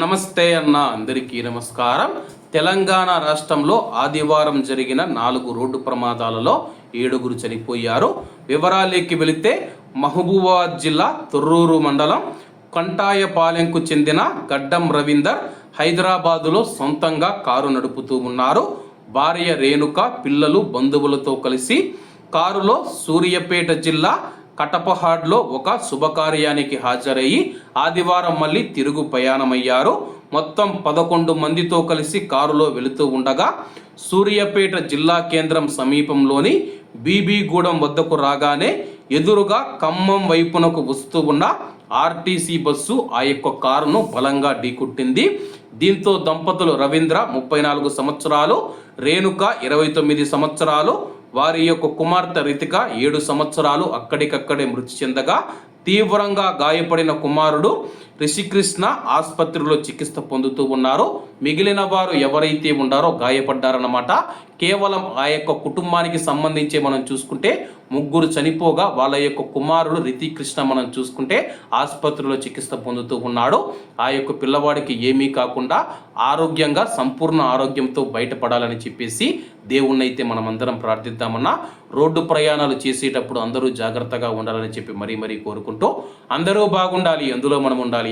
నమస్తే అన్న అందరికీ నమస్కారం. తెలంగాణ రాష్ట్రంలో ఆదివారం జరిగిన నాలుగు రోడ్డు ప్రమాదాలలో ఏడుగురు చనిపోయారు. వివరాలేకి వెళితే మహబూబాబాద్ జిల్లా తొర్రూరు మండలం కంటాయపాలెంకు చెందిన గడ్డం రవీందర్ హైదరాబాదులో సొంతంగా కారు నడుపుతూ ఉన్నారు. భార్య రేణుక పిల్లలు బంధువులతో కలిసి కారులో సూర్యాపేట జిల్లా కటపహాడ్లో ఒక శుభకార్యానికి హాజరయ్యి ఆదివారం మళ్ళీ తిరుగు ప్రయాణమయ్యారు. మొత్తం పదకొండు మందితో కలిసి కారులో వెళుతూ ఉండగా సూర్యాపేట జిల్లా కేంద్రం సమీపంలోని బీబీగూడెం వద్దకు రాగానే ఎదురుగా ఖమ్మం వైపునకు వస్తూ ఉన్న ఆర్టీసీ బస్సు ఆ యొక్క కారును బలంగా ఢీకొట్టింది. దీంతో దంపతులు రవీంద్ర ముప్పై నాలుగు సంవత్సరాలు రేణుక ఇరవై తొమ్మిది సంవత్సరాలు వారి యొక్క కుమార్తె రితిక ఏడు సంవత్సరాలు అక్కడికక్కడే మృతి చెందగా తీవ్రంగా గాయపడిన కుమారుడు రిషికృష్ణ ఆసుపత్రిలో చికిత్స పొందుతూ ఉన్నారు. మిగిలిన వారు ఎవరైతే ఉన్నారో గాయపడ్డారన్నమాట. కేవలం ఆ యొక్క కుటుంబానికి సంబంధించి మనం చూసుకుంటే ముగ్గురు చనిపోగా వాళ్ళ యొక్క కుమారుడు రితికృష్ణ మనం చూసుకుంటే ఆసుపత్రిలో చికిత్స పొందుతూ ఉన్నాడు. ఆ యొక్క పిల్లవాడికి ఏమీ కాకుండా ఆరోగ్యంగా సంపూర్ణ ఆరోగ్యంతో బయటపడాలని చెప్పేసి దేవుణ్ణైతే మనం అందరం ప్రార్థిద్దామన్నా రోడ్డు ప్రయాణాలు చేసేటప్పుడు అందరూ జాగ్రత్తగా ఉండాలని చెప్పి మరీ మరీ కోరుకుంటూ అందరూ బాగుండాలి అందులో మనం ఉండాలి